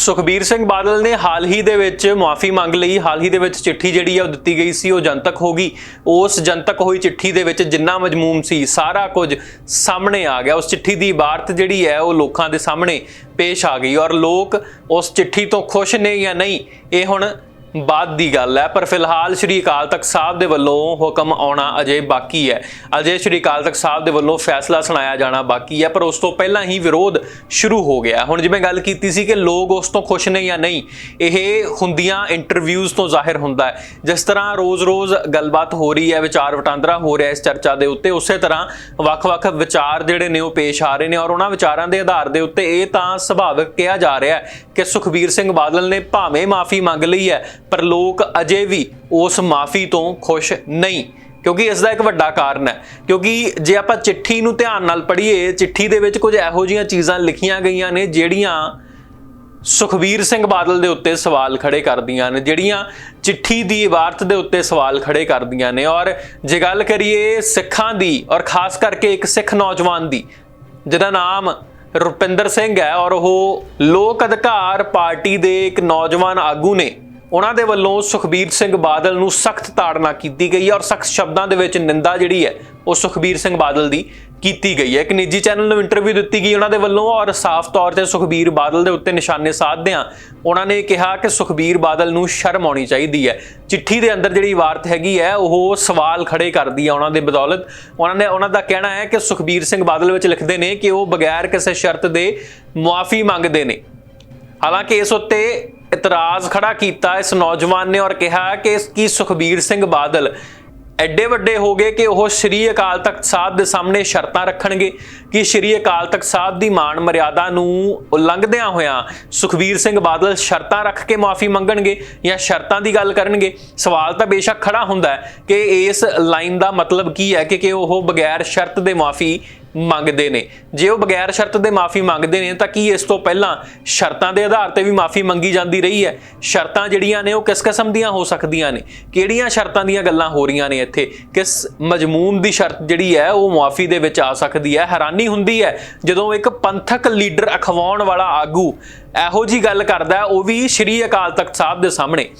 ਸੁਖਬੀਰ ਸਿੰਘ ਬਾਦਲ ਨੇ ਹਾਲ ਹੀ ਦੇ ਵਿੱਚ ਮੁਆਫੀ ਮੰਗ ਲਈ। ਹਾਲ ਹੀ ਦੇ ਵਿੱਚ ਚਿੱਠੀ ਜਿਹੜੀ ਆ ਉਹ ਦਿੱਤੀ ਗਈ ਸੀ, ਉਹ ਜਨਤਕ ਹੋ ਗਈ। ਉਸ ਜਨਤਕ ਹੋਈ ਚਿੱਠੀ ਦੇ ਵਿੱਚ ਜਿੰਨਾ ਮਜਮੂਮ ਸੀ, ਸਾਰਾ ਕੁਝ ਸਾਹਮਣੇ ਆ ਗਿਆ। ਉਸ ਚਿੱਠੀ ਦੀ ਇਬਾਰਤ ਜਿਹੜੀ ਹੈ, ਉਹ ਲੋਕਾਂ ਦੇ ਸਾਹਮਣੇ ਪੇਸ਼ ਆ ਗਈ ਔਰ ਲੋਕ ਉਸ ਚਿੱਠੀ ਤੋਂ ਖੁਸ਼ ਨੇ ਜਾਂ ਨਹੀਂ, ਇਹ ਹੁਣ ਬਾਅਦ ਦੀ ਗੱਲ ਹੈ, ਪਰ ਫਿਲਹਾਲ ਸ਼੍ਰੀ ਅਕਾਲ ਤਖਤ ਸਾਹਿਬ ਦੇ ਵੱਲੋਂ ਹੁਕਮ ਆਉਣਾ ਅਜੇ ਬਾਕੀ ਹੈ। ਅਜੇ ਸ਼੍ਰੀ ਅਕਾਲ ਤਖਤ ਸਾਹਿਬ ਦੇ ਵੱਲੋਂ ਫੈਸਲਾ ਸੁਣਾਇਆ ਜਾਣਾ ਬਾਕੀ ਹੈ, ਪਰ ਉਸ ਤੋਂ ਪਹਿਲਾਂ ਹੀ ਵਿਰੋਧ ਸ਼ੁਰੂ ਹੋ ਗਿਆ। ਹੁਣ ਜਿਵੇਂ ਗੱਲ ਕੀਤੀ ਸੀ ਕਿ ਲੋਕ ਉਸ ਤੋਂ ਖੁਸ਼ ਨੇ ਜਾਂ ਨਹੀਂ, ਇਹ ਹੁੰਦੀਆਂ ਇੰਟਰਵਿਊਜ਼ ਤੋਂ ਜ਼ਾਹਿਰ ਹੁੰਦਾ ਹੈ। ਜਿਸ ਤਰ੍ਹਾਂ ਰੋਜ਼-ਰੋਜ਼ ਗੱਲਬਾਤ ਹੋ ਰਹੀ ਹੈ, ਵਿਚਾਰ ਵਟਾਂਦਰਾ ਹੋ ਰਿਹਾ ਇਸ ਚਰਚਾ ਦੇ ਉੱਤੇ, ਉਸੇ ਤਰ੍ਹਾਂ ਵੱਖ-ਵੱਖ ਵਿਚਾਰ ਜਿਹੜੇ ਨੇ ਉਹ ਪੇਸ਼ ਆ ਰਹੇ ਨੇ ਔਰ ਉਹਨਾਂ ਵਿਚਾਰਾਂ ਦੇ ਆਧਾਰ ਦੇ ਉੱਤੇ ਇਹ ਤਾਂ ਸੁਭਾਵਿਕ ਕਿਹਾ ਜਾ ਰਿਹਾ ਹੈ ਕਿ ਸੁਖਬੀਰ ਸਿੰਘ ਬਾਦਲ ਨੇ ਭਾਵੇਂ ਮਾਫੀ ਮੰਗ ਲਈ ਹੈ ਪਰ ਲੋਕ ਅਜੇ ਵੀ ਉਸ ਮਾਫੀ ਤੋਂ ਖੁਸ਼ ਨਹੀਂ, ਕਿਉਂਕਿ ਇਸ ਦਾ ਇੱਕ ਵੱਡਾ ਕਾਰਨ ਹੈ। ਕਿਉਂਕਿ ਜੇ ਆਪਾਂ ਚਿੱਠੀ ਨੂੰ ਧਿਆਨ ਨਾਲ ਪੜ੍ਹੀਏ, ਚਿੱਠੀ ਦੇ ਵਿੱਚ ਕੁਝ ਇਹੋ ਜਿਹੀਆਂ ਚੀਜ਼ਾਂ ਲਿਖੀਆਂ ਗਈਆਂ ਨੇ, ਜਿਹੜੀਆਂ ਸੁਖਬੀਰ ਸਿੰਘ ਬਾਦਲ ਦੇ ਉੱਤੇ ਸਵਾਲ ਖੜੇ ਕਰਦੀਆਂ ਨੇ, ਜਿਹੜੀਆਂ ਚਿੱਠੀ ਦੀ ਇਬਾਰਤ ਦੇ ਉੱਤੇ ਸਵਾਲ ਖੜੇ ਕਰਦੀਆਂ ਨੇ। ਔਰ ਜੇ ਗੱਲ ਕਰੀਏ ਸਿੱਖਾਂ ਦੀ, ਔਰ ਖਾਸ ਕਰਕੇ ਇੱਕ ਸਿੱਖ ਨੌਜਵਾਨ ਦੀ, ਜਿਹਦਾ ਨਾਮ ਰੁਪਿੰਦਰ ਸਿੰਘ ਹੈ, ਔਰ ਉਹ ਲੋਕ ਅਧਿਕਾਰ ਪਾਰਟੀ ਦੇ ਇੱਕ ਨੌਜਵਾਨ ਆਗੂ ਨੇ। ਉਹਨਾਂ ਦੇ ਵੱਲੋਂ ਸੁਖਬੀਰ ਸਿੰਘ ਬਾਦਲ ਨੂੰ ਸਖਤ ਤਾੜਨਾ ਕੀਤੀ ਗਈ ਹੈ ਔਰ ਸਖਤ ਸ਼ਬਦਾਂ ਦੇ ਵਿੱਚ ਨਿੰਦਾ ਜਿਹੜੀ ਹੈ ਉਹ ਸੁਖਬੀਰ ਸਿੰਘ ਬਾਦਲ ਦੀ ਕੀਤੀ ਗਈ ਹੈ। ਇੱਕ ਨਿੱਜੀ ਚੈਨਲ ਨੂੰ ਇੰਟਰਵਿਊ ਦਿੱਤੀ ਗਈ ਉਹਨਾਂ ਦੇ ਵੱਲੋਂ ਔਰ ਸਾਫ਼ ਤੌਰ ਤੇ ਸੁਖਬੀਰ ਬਾਦਲ ਦੇ ਉੱਤੇ ਨਿਸ਼ਾਨੇ ਸਾਧਦਿਆਂ ਉਹਨਾਂ ਨੇ ਕਿਹਾ ਕਿ ਸੁਖਬੀਰ ਬਾਦਲ ਨੂੰ ਸ਼ਰਮ ਆਉਣੀ ਚਾਹੀਦੀ ਹੈ। ਚਿੱਠੀ ਦੇ ਅੰਦਰ ਜਿਹੜੀ ਵਾਰਤ ਹੈਗੀ ਹੈ, ਉਹ ਸਵਾਲ ਖੜੇ ਕਰਦੀ ਹੈ ਉਹਨਾਂ ਦੇ ਬਦੌਲਤ। ਉਹਨਾਂ ਨੇ, ਉਹਨਾਂ ਦਾ ਕਹਿਣਾ ਹੈ ਕਿ ਸੁਖਬੀਰ ਸਿੰਘ ਬਾਦਲ ਵਿੱਚ ਲਿਖਦੇ ਨੇ ਕਿ ਉਹ ਬਗੈਰ ਕਿਸੇ ਸ਼ਰਤ ਦੇ ਮੁਆਫੀ ਮੰਗਦੇ ਨੇ। ਹਾਲਾਂਕਿ ਇਸ ਉੱਤੇ ਇਤਰਾਜ਼ ਖੜਾ ਕੀਤਾ ਇਸ ਨੌਜਵਾਨ ਨੇ ਔਰ ਕਿਹਾ ਕਿ ਕੀ ਸੁਖਬੀਰ ਸਿੰਘ ਬਾਦਲ ਐਡੇ ਵੱਡੇ ਹੋ ਗਏ ਕਿ ਉਹ ਸ਼੍ਰੀ ਅਕਾਲ ਤਖਤ ਸਾਹਿਬ ਦੇ ਸਾਹਮਣੇ ਸ਼ਰਤਾਂ ਰੱਖਣਗੇ, ਕਿ ਸ਼੍ਰੀ ਅਕਾਲ ਤਖਤ ਸਾਹਿਬ ਦੀ ਮਾਣ ਮਰਿਆਦਾ ਨੂੰ ਉਲੰਘਦਿਆਂ ਹੋਇਆਂ ਸੁਖਬੀਰ ਸਿੰਘ ਬਾਦਲ ਸ਼ਰਤਾਂ ਰੱਖ ਕੇ ਮਾਫੀ ਮੰਗਣਗੇ ਜਾਂ ਸ਼ਰਤਾਂ ਦੀ ਗੱਲ ਕਰਨਗੇ? ਸਵਾਲ ਤਾਂ ਬੇਸ਼ੱਕ ਖੜਾ ਹੁੰਦਾ ਹੈ ਕਿ ਇਸ ਲਾਈਨ ਦਾ ਮਤਲਬ ਕੀ ਹੈ ਕਿ ਕਿ ਉਹ ਬਗੈਰ ਸ਼ਰਤ ਦੇ ਮਾਫੀ ਮੰਗਦੇ ਨੇ। ਜੇ ਉਹ ਬਗੈਰ ਸ਼ਰਤ ਦੇ ਮਾਫੀ ਮੰਗਦੇ ਨੇ, ਤਾਂ ਕੀ ਇਸ ਤੋਂ ਪਹਿਲਾਂ ਸ਼ਰਤਾਂ ਦੇ ਆਧਾਰ ਤੇ ਵੀ ਮਾਫੀ ਮੰਗੀ ਜਾਂਦੀ ਰਹੀ ਹੈ? ਸ਼ਰਤਾਂ ਜਿਹੜੀਆਂ ਨੇ, ਉਹ ਕਿਸ ਕਿਸਮ ਦੀਆਂ ਹੋ ਸਕਦੀਆਂ ਨੇ? ਕਿਹੜੀਆਂ ਸ਼ਰਤਾਂ ਦੀਆਂ ਗੱਲਾਂ ਹੋ ਰਹੀਆਂ ਨੇ ਇੱਥੇ? ਕਿਸ ਮਜ਼ਮੂਨ ਦੀ ਸ਼ਰਤ ਜਿਹੜੀ ਹੈ, ਉਹ ਮਾਫੀ ਦੇ ਵਿੱਚ ਆ ਸਕਦੀ ਹੈ? ਹੈਰਾਨੀ ਹੁੰਦੀ ਹੈ, ਜਦੋਂ ਇੱਕ ਪੰਥਕ ਲੀਡਰ ਅਖਵਾਉਣ ਵਾਲਾ ਆਗੂ ਇਹੋ ਜੀ ਗੱਲ ਕਰਦਾ ਉਹ ਵੀ ਸ਼੍ਰੀ ਅਕਾਲ ਤਖਤ ਸਾਹਿਬ ਦੇ ਸਾਹਮਣੇ।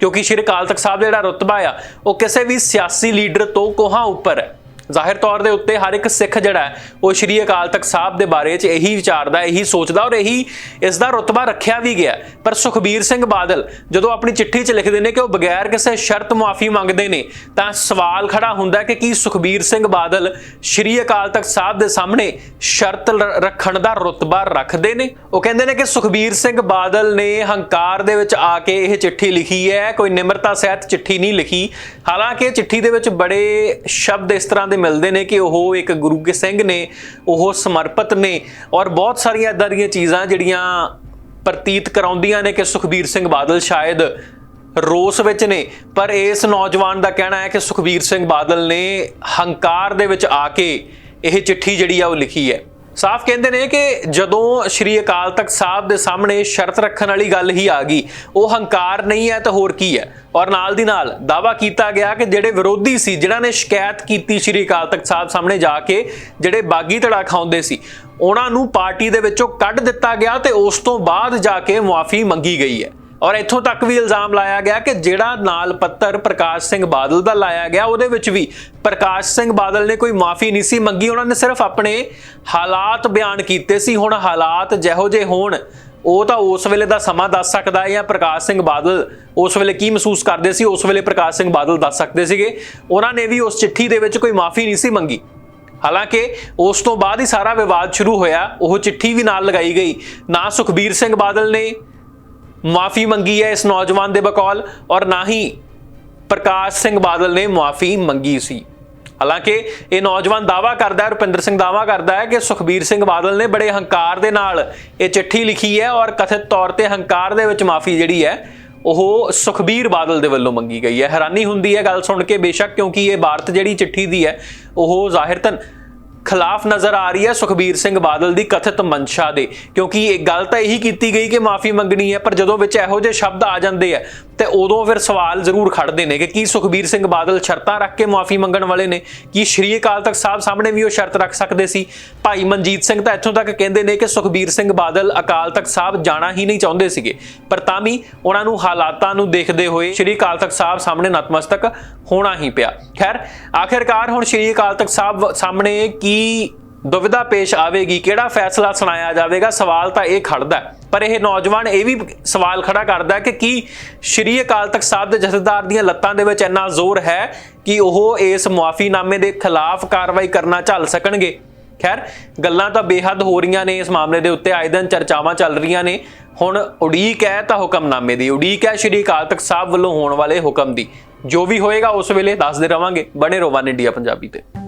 ਕਿਉਂਕਿ ਸ਼੍ਰੀ ਅਕਾਲ ਤਖਤ ਸਾਹਿਬ ਦਾ ਜਿਹੜਾ ਰੁਤਬਾ ਆ, ਉਹ ਕਿਸੇ ਵੀ ਸਿਆਸੀ ਲੀਡਰ ਤੋਂ ਕੋਹਾਂ ਉੱਪਰ ਹੈ। ਜ਼ਾਹਿਰ ਤੌਰ ਦੇ ਉੱਤੇ ਹਰ ਇੱਕ ਸਿੱਖ ਜਿਹੜਾ ਹੈ, ਉਹ ਸ਼੍ਰੀ ਅਕਾਲ ਤਖਤ ਸਾਹਿਬ ਦੇ ਬਾਰੇ 'ਚ ਇਹੀ ਵਿਚਾਰਦਾ ਇਹੀ ਸੋਚਦਾ ਔਰ ਇਹੀ ਇਸ ਦਾ ਰੁਤਬਾ ਰੱਖਿਆ ਵੀ ਗਿਆ ਪਰ ਸੁਖਬੀਰ ਸਿੰਘ ਬਾਦਲ ਜਦੋਂ ਆਪਣੀ ਚਿੱਠੀ 'ਚ ਲਿਖਦੇ ਨੇ ਕਿ ਉਹ ਬਗੈਰ ਕਿਸੇ ਸ਼ਰਤ ਮੁਆਫੀ ਮੰਗਦੇ ਨੇ ਤਾਂ ਸਵਾਲ ਖੜਾ ਹੁੰਦਾ ਕਿ ਕੀ ਸੁਖਬੀਰ ਸਿੰਘ ਬਾਦਲ ਸ਼੍ਰੀ ਅਕਾਲ ਤਖਤ ਸਾਹਿਬ ਦੇ ਸਾਹਮਣੇ ਸ਼ਰਤ ਰੱਖਣ ਦਾ ਰੁਤਬਾ ਰੱਖਦੇ ਨੇ? ਉਹ ਕਹਿੰਦੇ ਨੇ ਕਿ ਸੁਖਬੀਰ ਸਿੰਘ ਬਾਦਲ ਨੇ ਹੰਕਾਰ ਦੇ ਵਿੱਚ ਆ ਕੇ ਇਹ ਚਿੱਠੀ ਲਿਖੀ ਹੈ ਕੋਈ ਨਿਮਰਤਾ ਸਹਿਤ ਚਿੱਠੀ ਨਹੀਂ ਲਿਖੀ। ਹਾਲਾਂਕਿ ਚਿੱਠੀ ਦੇ ਵਿੱਚ ਬੜੇ ਸ਼ਬਦ ਇਸ ਤਰ੍ਹਾਂ ਦੇ ਮਿਲਦੇ ਨੇ ਕਿ ਉਹ ਇੱਕ ਗੁਰੂ ਕੇ ਸਿੰਘ ਨੇ, ਉਹ ਸਮਰਪਿਤ ਨੇ ਔਰ ਬਹੁਤ ਸਾਰੀਆਂ ਇਦਾਂ ਦੀਆਂ ਚੀਜ਼ਾਂ ਜਿਹੜੀਆਂ ਪ੍ਰਤੀਤ ਕਰਾਉਂਦੀਆਂ ਨੇ ਕਿ ਸੁਖਬੀਰ ਸਿੰਘ ਬਾਦਲ ਸ਼ਾਇਦ ਰੋਸ ਵਿੱਚ ਨੇ। ਪਰ ਇਸ ਨੌਜਵਾਨ ਦਾ ਕਹਿਣਾ ਹੈ ਕਿ ਸੁਖਬੀਰ ਸਿੰਘ ਬਾਦਲ ਨੇ ਹੰਕਾਰ ਦੇ ਵਿੱਚ ਆ ਕੇ ਇਹ ਚਿੱਠੀ ਜਿਹੜੀ ਆ ਉਹ ਲਿਖੀ ਹੈ। ਸਾਫ਼ ਕਹਿੰਦੇ ਨੇ ਕਿ ਜਦੋਂ ਸ਼੍ਰੀ ਅਕਾਲ ਤਖਤ ਸਾਹਿਬ ਦੇ ਸਾਹਮਣੇ ਸ਼ਰਤ ਰੱਖਣ ਵਾਲੀ ਗੱਲ ਹੀ ਆ ਗਈ, ਉਹ ਹੰਕਾਰ ਨਹੀਂ ਹੈ ਤਾਂ ਹੋਰ ਕੀ ਹੈ? ਔਰ ਨਾਲ ਦੀ ਨਾਲ ਦਾਵਾ ਕੀਤਾ ਗਿਆ ਕਿ ਜਿਹੜੇ ਵਿਰੋਧੀ ਸੀ, ਜਿਨ੍ਹਾਂ ਨੇ ਸ਼ਿਕਾਇਤ ਕੀਤੀ ਸ਼੍ਰੀ ਅਕਾਲ ਤਖਤ ਸਾਹਿਬ ਸਾਹਮਣੇ ਜਾ ਕੇ, ਜਿਹੜੇ ਬਾਗੀ ਧੜਾ ਖਾਉਂਦੇ ਸੀ, ਉਹਨਾਂ ਨੂੰ ਪਾਰਟੀ ਦੇ ਵਿੱਚੋਂ ਕੱਢ ਦਿੱਤਾ ਗਿਆ ਤੇ ਉਸ ਤੋਂ ਬਾਅਦ ਜਾ ਕੇ ਮੁਆਫੀ ਮੰਗੀ ਗਈ ਹੈ। ਔਰ ਇੱਥੋਂ ਤੱਕ ਵੀ ਇਲਜ਼ਾਮ ਲਾਇਆ ਗਿਆ ਕਿ ਜਿਹੜਾ ਨਾਲ ਪੱਤਰ ਪ੍ਰਕਾਸ਼ ਸਿੰਘ ਬਾਦਲ ਦਾ ਲਾਇਆ ਗਿਆ, ਉਹਦੇ ਵਿੱਚ ਵੀ ਪ੍ਰਕਾਸ਼ ਸਿੰਘ ਬਾਦਲ ਨੇ ਕੋਈ ਮਾਫੀ ਨਹੀਂ ਸੀ ਮੰਗੀ। ਉਹਨਾਂ ਨੇ ਸਿਰਫ ਆਪਣੇ ਹਾਲਾਤ ਬਿਆਨ ਕੀਤੇ ਸੀ। ਹੁਣ ਹਾਲਾਤ ਜਿਹੋ ਜਿਹੇ ਹੋਣ, ਉਹ ਤਾਂ ਉਸ ਵੇਲੇ ਦਾ ਸਮਾਂ ਦੱਸ ਸਕਦਾ ਹੈ ਜਾਂ ਪ੍ਰਕਾਸ਼ ਸਿੰਘ ਬਾਦਲ ਉਸ ਵੇਲੇ ਕੀ ਮਹਿਸੂਸ ਕਰਦੇ ਸੀ? ਉਸ ਵੇਲੇ ਪ੍ਰਕਾਸ਼ ਸਿੰਘ ਬਾਦਲ ਦੱਸ ਸਕਦੇ ਸੀਗੇ। ਉਹਨਾਂ ਨੇ ਵੀ ਉਸ ਚਿੱਠੀ ਦੇ ਵਿੱਚ ਕੋਈ ਮਾਫੀ ਨਹੀਂ ਸੀ ਮੰਗੀ। ਹਾਲਾਂਕਿ ਉਸ ਤੋਂ ਬਾਅਦ ਹੀ ਸਾਰਾ ਵਿਵਾਦ ਸ਼ੁਰੂ ਹੋਇਆ। ਉਹ ਚਿੱਠੀ ਵੀ ਨਾਲ ਲਗਾਈ ਗਈ। ਨਾ ਸੁਖਬੀਰ ਸਿੰਘ ਬਾਦਲ ਨੇ ਮਾਫੀ ਮੰਗੀ ਹੈ ਇਸ ਨੌਜਵਾਨ ਦੇ ਬਕੌਲ ਔਰ ਨਾ ਹੀ ਪ੍ਰਕਾਸ਼ ਸਿੰਘ ਬਾਦਲ ਨੇ ਮਾਫੀ ਮੰਗੀ ਸੀ। ਹਾਲਾਂਕਿ ਇਹ ਨੌਜਵਾਨ ਦਾਵਾ ਕਰਦਾ ਹੈ, ਰੁਪਿੰਦਰ ਸਿੰਘ ਦਾਵਾ ਕਰਦਾ ਹੈ ਕਿ ਸੁਖਬੀਰ ਸਿੰਘ ਬਾਦਲ ਨੇ ਬੜੇ ਹੰਕਾਰ ਦੇ ਨਾਲ ਇਹ ਚਿੱਠੀ ਲਿਖੀ ਹੈ ਔਰ ਕਥਿਤ ਤੌਰ ਤੇ ਹੰਕਾਰ ਦੇ ਵਿੱਚ ਮਾਫੀ ਜਿਹੜੀ ਹੈ, ਉਹ ਸੁਖਬੀਰ ਬਾਦਲ ਦੇ ਵੱਲੋਂ ਮੰਗੀ ਗਈ ਹੈ। ਹੈਰਾਨੀ ਹੁੰਦੀ ਹੈ, ਗੱਲ ਸੁਣ ਕੇ ਬੇਸ਼ੱਕ ਕਿਉਂਕਿ ਇਹ ਭਾਰਤ ਜਿਹੜੀ ਚਿੱਠੀ ਦੀ ਹੈ, ਉਹ ਜ਼ਾਹਿਰਤਨ ਖਿਲਾਫ ਨਜ਼ਰ ਆ ਰਹੀ ਹੈ ਸੁਖਬੀਰ ਸਿੰਘ ਬਾਦਲ ਦੀ ਕਥਿਤ ਮਨਸ਼ਾ ਦੇ। ਕਿਉਂਕਿ ਇਹ ਗੱਲ ਤਾਂ ਇਹੀ ਕੀਤੀ ਗਈ ਕਿ ਮਾਫੀ ਮੰਗਣੀ ਹੈ, ਪਰ ਜਦੋਂ ਵਿੱਚ ਇਹੋ ਜਿਹੇ ਸ਼ਬਦ ਆ ਜਾਂਦੇ ਆ, ਤੇ ਉਦੋਂ ਫਿਰ ਸਵਾਲ ਜ਼ਰੂਰ ਖੜਦੇ ਨੇ ਕਿ ਕੀ ਸੁਖਬੀਰ ਸਿੰਘ ਬਾਦਲ ਸ਼ਰਤਾਂ ਰੱਖ ਕੇ ਮਾਫੀ ਮੰਗਣ ਵਾਲੇ ਨੇ? ਕੀ ਸ਼੍ਰੀ ਅਕਾਲ ਤਖਤ ਸਾਹਿਬ ਸਾਹਮਣੇ ਵੀ ਉਹ ਸ਼ਰਤ ਰੱਖ ਸਕਦੇ ਸੀ? ਭਾਈ ਮਨਜੀਤ ਸਿੰਘ ਤਾਂ ਇੱਥੋਂ ਤੱਕ ਕਹਿੰਦੇ ਨੇ ਕਿ ਸੁਖਬੀਰ ਸਿੰਘ ਬਾਦਲ ਅਕਾਲ ਤਖਤ ਸਾਹਿਬ ਜਾਣਾ ਹੀ ਨਹੀਂ ਚਾਹੁੰਦੇ ਸੀਗੇ। ਪਰ ਤਾਂ ਵੀ ਉਹਨਾਂ ਨੂੰ ਹਾਲਾਤਾਂ ਨੂੰ ਦੇਖਦੇ ਹੋਏ ਸ਼੍ਰੀ ਅਕਾਲ ਤਖਤ ਸਾਹਿਬ ਸਾਹਮਣੇ ਨਤਮਸਤਕ ਹੋਣਾ ਹੀ ਪਿਆ। ਖੈਰ, ਆਖਿਰਕਾਰ ਹੁਣ ਸ਼੍ਰੀ ਅਕਾਲ ਤਖਤ ਸਾਹਿਬ ਸਾਹਮਣੇ ਕੀ ਦੁਵਿਧਾ ਪੇਸ਼ ਆਵੇਗੀ? ਕਿਹੜਾ ਫੈਸਲਾ ਸੁਣਾਇਆ ਜਾਵੇਗਾ? ਸਵਾਲ ਤਾਂ ਇਹ ਖੜਦਾ ਪਰ ਇਹ ਨੌਜਵਾਨ ਇਹ ਵੀ ਸਵਾਲ ਖੜਾ ਕਰਦਾ ਕਿ ਕੀ ਸ਼੍ਰੀ ਅਕਾਲ ਤਖਤ ਸਾਹਿਬ ਦੇ ਜਥੇਦਾਰ ਦੀਆਂ ਲੱਤਾਂ ਦੇ ਵਿੱਚ ਇੰਨਾ ਜ਼ੋਰ ਹੈ ਕਿ ਉਹ ਇਸ ਮੁਆਫੀਨਾਮੇ ਦੇ ਖਿਲਾਫ ਕਾਰਵਾਈ ਕਰਨਾ ਝੱਲ ਸਕਣਗੇ? ਖੈਰ, ਗੱਲਾਂ ਤਾਂ ਬੇਹੱਦ ਹੋ ਰਹੀਆਂ ਨੇ ਇਸ ਮਾਮਲੇ ਦੇ ਉੱਤੇ। ਆਏ ਦਿਨ ਚਰਚਾਵਾਂ ਚੱਲ ਰਹੀਆਂ ਨੇ। ਹੁਣ ਉਡੀਕ ਹੈ ਤਾਂ ਹੁਕਮਨਾਮੇ ਦੀ। ਉਡੀਕ ਹੈ ਸ਼੍ਰੀ ਅਕਾਲ ਤਖਤ ਸਾਹਿਬ ਵੱਲੋਂ ਹੋਣ ਵਾਲੇ ਹੁਕਮ ਦੀ। ਜੋ ਵੀ ਹੋਏਗਾ ਉਸ ਵੇਲੇ ਦੱਸਦੇ ਰਵਾਂਗੇ। ਬਣੇ ਰੋਵਾਨ ਇੰਡੀਆ ਪੰਜਾਬੀ ਤੇ।